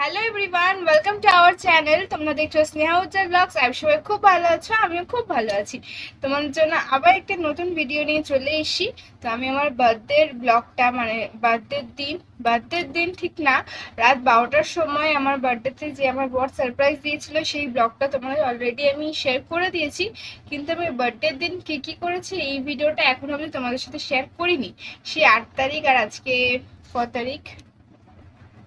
Hello everyone welcome to our channel তোমরা দেখছ স্নেহা উজ্জ্বল blogs আমি সবাই খুব ভালো আছো, আমিও খুব ভালো আছি। তোমাদের জন্য আবার একটা নতুন ভিডিও নিয়ে চলে এসেছি। তো আমি আমার বার্থডের ব্লগটা মানে বার্থডের দিন বার্থডের দিন ঠিক না, রাত বারোটার সময় আমার বার্থডেতে যে আমার বর সারপ্রাইজ দিয়েছিল, সেই ব্লগটা তোমাদের অলরেডি আমি শেয়ার করে দিয়েছি। কিন্তু আমি বার্থডের দিন কী কী করেছি, এই ভিডিওটা এখন আমি তোমাদের সাথে শেয়ার করিনি। সেই আট তারিখ আর আজকে ক তারিখ?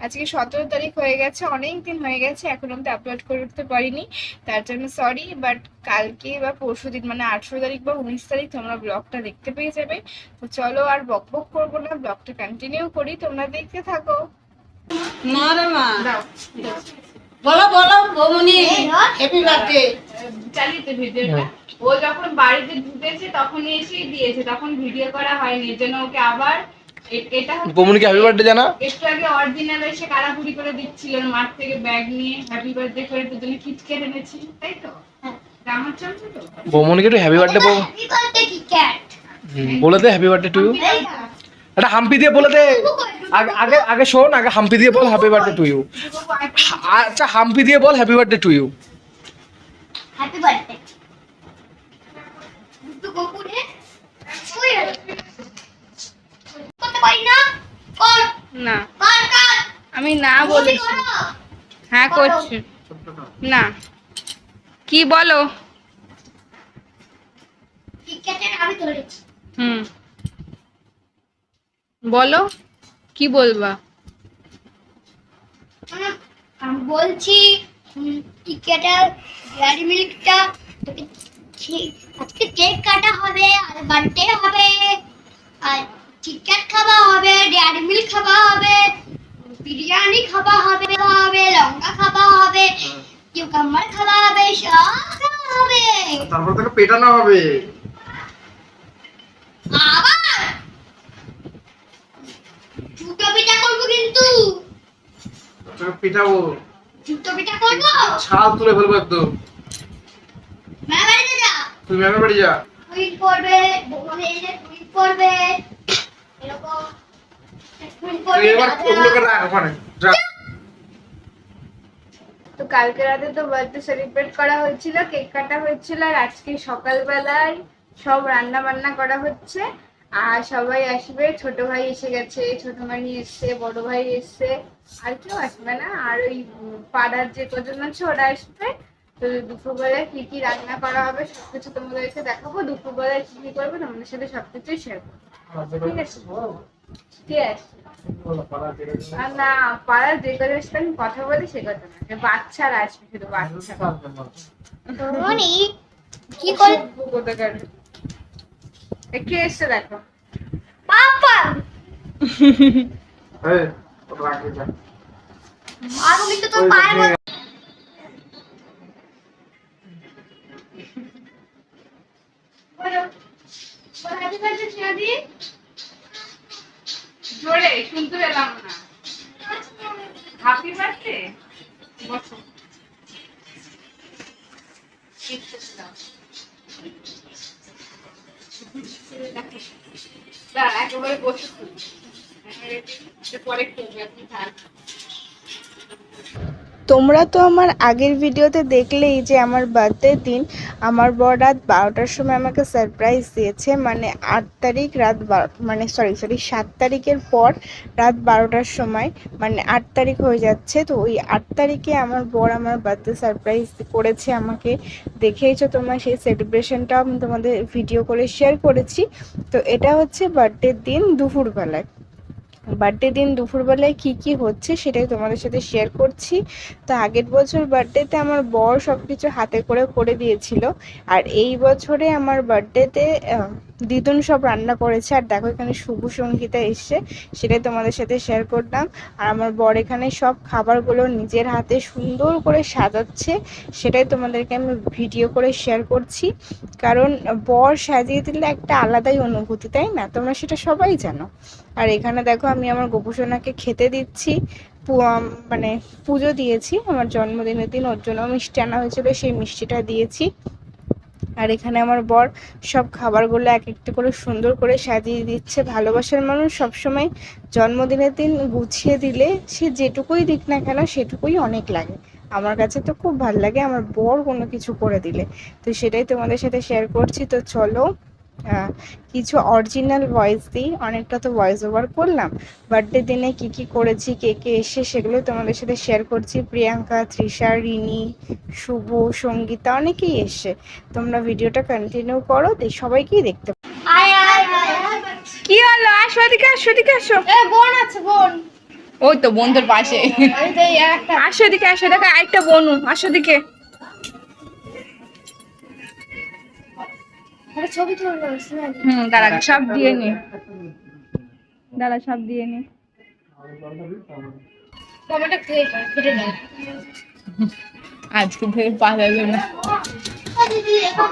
আজকে সতেরো তারিখ হয়ে গেছে অনেক দিন হয়ে গেছে এখন অব্দি আপলোড করে উঠতে পারিনি। তার জন্য সরি বাট কালকে বা পরশু দিন মানে আঠেরো তারিখ বা উনিশ তারিখ তোমরা ব্লগটা দেখতে পেয়ে যাবে। তো চলো আর বক বক করব না ব্লগটা কন্টিনিউ করি তোমরা দেখতে থাকো। না রে মা। বলো বলো বৌমনি হ্যাপি বার্থডে চালিয়ে ভিডিওটা। ও যখন বাড়িতে ঢুকেছে তখন এসেই দিয়েছে তখন ভিডিও করা হয়নি এর জন্য ওকে আবার বমুনিকে হ্যাপি বার্থডে জানা? একটু আগে অরিজিনাল এসে কারাপুরি করে দিচ্ছিল মাঠ থেকে ব্যাগ নিয়ে হ্যাপি বার্থডে করে তোর জন্য কিটকেট এনেছি তাই তো? আমার চলছে তো? বমুনিকে একটু হ্যাপি বার্থডে কিটক্যাট বলে দে হ্যাপি বার্থডে টু ইউ একটা হাম্পি দিয়ে বলে দে। আগে আগে আগে শোন আগে হাম্পি দিয়ে বল হ্যাপি বার্থডে টু ইউ আচ্ছা হাম্পি দিয়ে বল happy birthday to you happy birthday না? আমি না বলেছি। হ্যাঁ করছি। না। কি বলো? হুম। বলো কি বলবা? বলছি উম, কিটক্যাটের ডেয়ারি মিল্কটা আজকে কেক কাটা হবে আর বার্থডে হবে। আর কিটক্যাট খাওয়া হবে ডেয়ারি মিল্ক খাওয়া হবে বিরিয়ানি খাওয়া হবে হবে লঙ্কা খাওয়া হবে কিউকাম্বার খাওয়া হবে সব খাওয়া হবে। তারপর তোকে পেটানো হবে। আবার? জুতো পিঠা করব কিন্তু। তোকে পেটাবো। জুতো পিঠা করব? ছাল তুলে ফেলব একদম। মা বাড়িতে যা। তুই ম্যামের বাড়ি যা। করবে করবে এরকম টুইট তুই করবে এবার ওগুলোকে রাখ ওখানে যা তো কালকে রাতে তো বার্থডে সেলিব্রেট করা হয়েছিল কেক কাটা হয়েছিল আর আজকে সকালবেলায় সব রান্না বান্না করা হচ্ছে। আর সবাই আসবে ছোট ভাই এসে গেছে ছোট মানি এসছে বড় ভাই এসছে। আর কেউ আসবে না আর ওই পাড়ার যে কজন আছে ওরা আসবে। তো দুপুরবেলায় কি কি রান্না করা হবে সবকিছু তোমাদেরকে দেখাবো। দুপুরবেলায় কি কি করবে তোমাদের সাথে সবকিছুই শেয়ার করব। ঠিক আছে? ঠিক আছে। না পাড়ার যে কজন সাথে আমি কথা বলি সে কথা না। যে বাচ্চারা আসবে শুধু বাচ্চা। মনি কি করে কোথাকার? কে এসছে দেখো? পাপা। আর কিন্তু তোর ওই পায়ের মধ্যে বলো বলো হ্যাপি বার্থডে শিয়াদি জোরে, শুনতে পেলাম না। বার্থডে বসো। তোমরা তো আমার আগের ভিডিওতে দেখলেই যে আমার বার্থডে দিন আমার বর রাত বারোটার সময় আমাকে সারপ্রাইজ দিয়েছে মানে আট তারিখ রাত বারো মানে সরি সরি সাত তারিখের পর রাত বারোটার সময় মানে আট তারিখ হয়ে যাচ্ছে। তো ওই আট তারিখে আমার বর আমার বার্থডে সারপ্রাইজ করেছে আমাকে। দেখেইছো তোমার সেই সেলিব্রেশনটাও আমি তোমাদের ভিডিও করে শেয়ার করেছি। তো এটা হচ্ছে বার্থডের দিন দুপুরবেলায়। বার্থডে দিন দুপুরবেলায় কি কি হচ্ছে সেটাই তোমাদের সাথে শেয়ার করছি। তো আগের বছর বার্থডেতে আমার বর সব কিছু হাতে করে করে দিয়েছিল। আর এই বছরে আমার বার্থডেতে দিদুন সব রান্না করেছে, আর দেখো এখানে শুভ সঙ্গীতা এসছে, সেটাই তোমাদের সাথে শেয়ার করলাম। আর আমার বর এখানে সব খাবারগুলো নিজের হাতে সুন্দর করে সাজাচ্ছে, সেটাই তোমাদেরকে আমি ভিডিও করে শেয়ার করছি। কারণ বর সাজিয়ে দিলে একটা আলাদাই অনুভূতি, তাই না? তোমরা সেটা সবাই জানো। আর এখানে দেখো আমি আমার গোপুসোনাকে খেতে দিচ্ছি মানে পুজো দিয়েছি, আমার জন্মদিনের দিন, ওর জন্য মিষ্টি আনা হয়েছিল, সেই মিষ্টিটা দিয়েছি। আর এখানে আমার বর সব খাবারগুলো এক একটা করে সুন্দর করে সাজিয়ে দিচ্ছে। ভালোবাসার মানুষ সবসময় জন্মদিনের দিন গুছিয়ে দিলে সে যেটুকুই দিক না কেন সেটুকুই অনেক লাগে। আমার কাছে তো খুব ভালো লাগে, আমার বর কোনো কিছু করে দিলে। তো সেটাই তোমাদের সাথে শেয়ার করছি। তো চলো কিছু অরিজিনাল ভয়েস দিই অনেকটা তো ভয়েস ওভার করলাম। বার্থডে দিনে কি কি করেছি কে কে এসে সেগুলো তোমাদের সাথে শেয়ার করছি। প্রিয়াঙ্কা তৃষা রিনি শুভ সঙ্গীতা অনেকেই এসে তোমরা ভিডিওটা কন্টিনিউ করো দে- সবাইকেই দেখতে। কি হলো? আসো এদিকে আসো এদিকে আসো। বোন আছে বোন। ওই তো বন্ধুর পাশে। আসো এদিকে আসো দেখো আরেকটা বনু আসো এদিকে। ছবি তুলবো হুম দাঁড়া সব দিয়ে নি। দাঁড়া সব দিয়ে নি। আজকে থেকে পাঠাবে না। দিদি এখন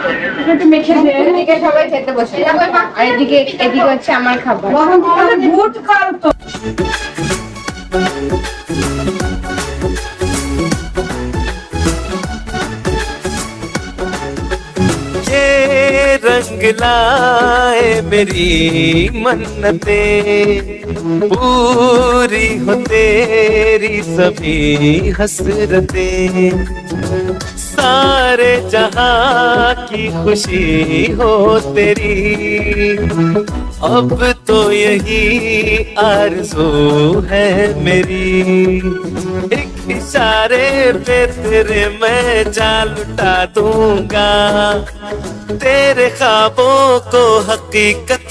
সেজে গুজে বসেছি এদিকে সবাই খেতে বসে আর এদিকে এদিকে হচ্ছে আমার খাবার ये रंग लाए मेरी मन्नतें पूरी हो तेरी सभी हसरतें सारे जहाँ की खुशी हो तेरी। अब तो यही आरज़ू है मेरी। एक इशारे पे तेरे मैं जाल लुटा दूँगा। तेरे ख्वाबों को हकीकत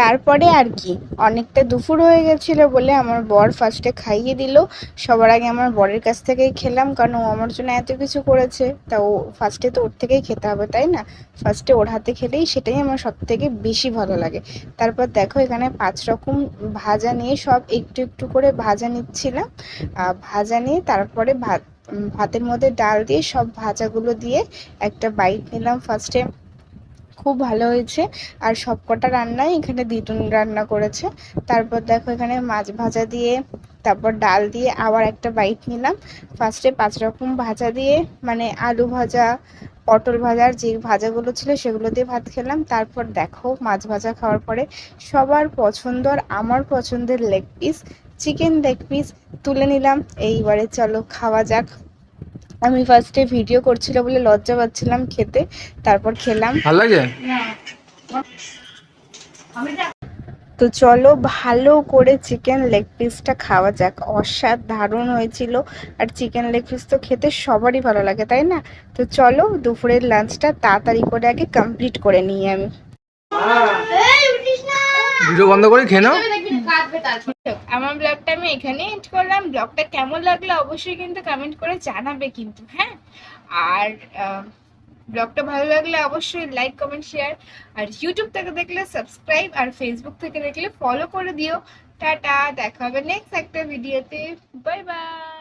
তারপরে আর কি। অনেকটা দুপুর হয়ে গেছিল বলে আমার বর ফার্স্টে খাইয়ে দিল। সবার আগে আমার বরের কাছ থেকেই খেলাম কারণ ও আমার জন্য এত কিছু করেছে। তা ও ফার্স্টে তো ওর থেকেই খেতে হবে, তাই না? ফার্স্টে ওর হাতে খেলেই সেটাই আমার সব থেকে বেশি ভালো লাগে। তারপর দেখো এখানে পাঁচ রকম ভাজা নিয়ে সব একটু একটু করে ভাজা নিচ্ছিলাম। ভাজা নিয়ে তারপরে ভাত ভাতের মধ্যে ডাল দিয়ে সব ভাজাগুলো দিয়ে একটা বাইট নিলাম ফার্স্টে খুব ভালো হয়েছে। আর সবকটা রান্নাই এখানে দিটুন রান্না করেছে। তারপর দেখো এখানে মাছ ভাজা দিয়ে, তারপর ডাল দিয়ে আবার একটা বাইট নিলাম। ফার্স্টে পাঁচ রকম ভাজা দিয়ে মানে আলু ভাজা, পটল ভাজার যে ভাজাগুলো ছিল সেগুলো দিয়ে ভাত খেলাম। তারপর দেখো মাছ ভাজা খাওয়ার পরে সবার পছন্দ আর আমার পছন্দের leg piece chicken leg piece তুলে নিলাম। এইবারে চলো খাওয়া যাক। আমি ফার্স্টে ভিডিও করছিল বলে লজ্জা পাচ্ছিলাম খেতে তারপর খেলাম। ভালো লাগে? তো চলো ভালো করে চিকেন লেগ পিসটা খাওয়া যাক। অসাধারণ হয়েছিল। আর চিকেন লেগ পিস তো খেতে সবারই ভালো লাগে তাই না? তো চলো দুপুরের লাঞ্চটা তাড়াতাড়ি করে আগে কমপ্লিট করে নিই আমি। ভিডিও বন্ধ করে খেয়ে নাও। আমার ব্লগটা আমি এখানে এন্ড করলাম। ব্লগটা কেমন লাগল অবশ্যই কিন্তু কমেন্ট করে জানাবে কিন্তু হ্যাঁ? আর ব্লগটা ভালো লাগলে অবশ্যই লাইক কমেন্ট শেয়ার আর ইউটিউব থেকে দেখলে সাবস্ক্রাইব আর ফেসবুক থেকে দেখলে ফলো করে দিও। টাটা, দেখা হবে নেক্সট একটা ভিডিওতে বাই বাই